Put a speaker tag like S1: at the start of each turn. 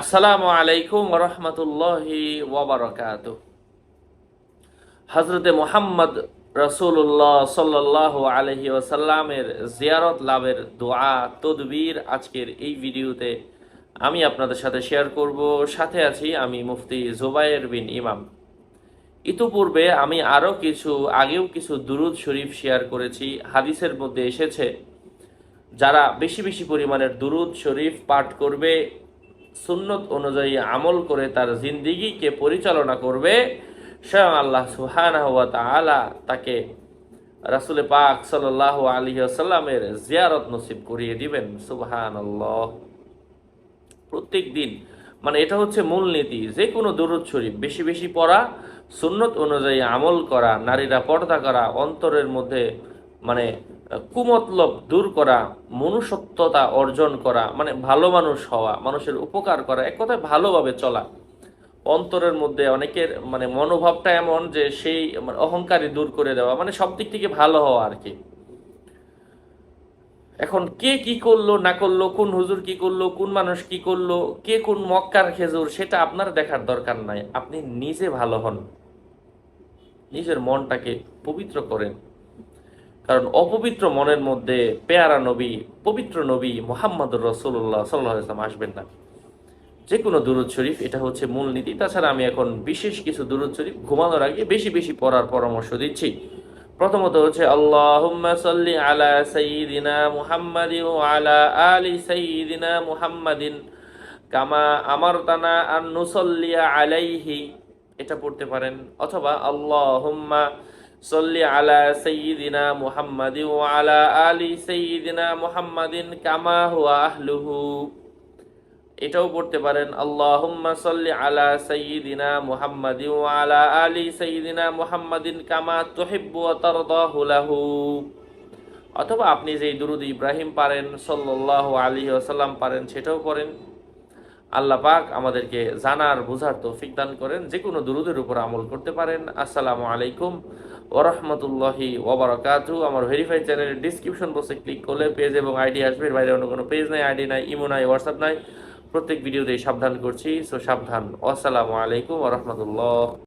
S1: আসসালামু আলাইকুম রহমতুল্লাহি ওবরাকাত। হজরতে মোহাম্মদ রসুল্লাহ সাল্লাহ আলহি ওসাল্লামের জিয়ারত লাভের দোয়া, তদবির আজকের এই ভিডিওতে আমি আপনাদের সাথে শেয়ার করব। সাথে আছি আমি মুফতি জোবায়ের বিন ইমাম। ইতোপূর্বে আমি আরও কিছু, আগেও কিছু দুরুদ শরীফ শেয়ার করেছি। হাদিসের মধ্যে এসেছে, যারা বেশি বেশি পরিমাণের দুরুদ শরীফ পাঠ করবে সুন্নত অনুযায়ী আমল করে তার জিন্দিগিকে পরিচালনা করবে, স্বয়ং আল্লাহ সুহানা তাআলা তাকে রাসুলে পাক সাল্লাহ আলী আসাল্লামের জিয়ারত নসিব করিয়ে দিবেন। সুবহান প্রত্যেক দিন মানে এটা হচ্ছে মূলনীতি যে কোনো দরুদ শরীফ, বেশি বেশি পড়া, সুন্নত অনুযায়ী আমল করা, নারীরা পর্দা করা, অন্তরের মধ্যে মানে কুমতলব দূর করা, মনুষ্যত্বতা অর্জন করা মানে ভালো মানুষ হওয়া, মানুষের উপকার করা, এক কথায় ভালোভাবে চলা। অন্তরের মধ্যে অনেকের মানে মনোভাবটা এমন যে সেই মানে অহংকারী দূর করে দেওয়া মানে সব দিক থেকে ভালো হওয়া আর কি। এখন কে কি করল, না করল, কোন হুজুর কি করল, কোন মানুষ কি করল, কে কোন মক্কার খেজুর, সেটা আপনার দেখার দরকার নাই। আপনি নিজে ভালো হন। নিজের মনটাকে পবিত্র করেন। কারণ অপবিত্র মনের মধ্যে পেয়ারা নবী, পবিত্র নবী মোহাম্মদ রসুল্লাহ সাল্লাহ ইসলাম আসবেন না। যে কোনো দুরুদ শরীফ, এটা হচ্ছে মূলনীতি তাছাড়া আমি এখন বিশেষ কিছু দুরুদ শরীফ ঘুমানোর আগে বেশি বেশি পড়ার পরামর্শ দিচ্ছি। প্রথমত হচ্ছে, আল্লাহুম্মা সাল্লি আলা সাইয়্যিদিনা মুহাম্মাদিন ওয়া আলা আলি সাইয়্যিদিনা মুহাম্মাদিন কামা আমারতানা আন নুসাল্লিয়া আলাইহি। এটা পড়তে পারেন। অথবা, আল্লাহুম্মা সাল্লি আলা সাইয়্যিদিনা মুহাম্মাদিন ওয়া আলা আলি সাইয়্যিদিনা মুহাম্মাদিন কামা হুয়া এটাও পড়তে পারেন, আল্লাহুম্মা সাল্লি আলা সাইয়্যিদিনা মুহাম্মাদিন ওয়া আলা আলি সাইয়্যিদিনা মুহাম্মাদিন কামা তুহিব্বু ওয়া তারদাহু লাহু। অথবা আপনি যেই দুরুদ ইব্রাহিম পারেন, সাল্লাল্লাহু আলাইহি ওয়াসাল্লাম পারেন, সেটাও করেন আল্লাহ পাক আমাদেরকে জানার, বোঝার তৌফিক দান করেন। যে কোনো দুরুদের উপর আমল করতে পারেন। আসসালামু আলাইকুম। ওরহমতুল্লাহি ওবরাকাতু আমার ভেরিফাই চ্যানেলের ডিসক্রিপশন বক্সে ক্লিক করলে পেজ এবং আইডি আসবে। বাইরে অন্য কোনো পেজ নাই আইডি নাই ইমো নাই হোয়াটসঅ্যাপ নাই। প্রত্যেক ভিডিওতেই সাবধান করছি। সো সাবধান। আসসালামু আলাইকুম ওরহমতুল্লাহ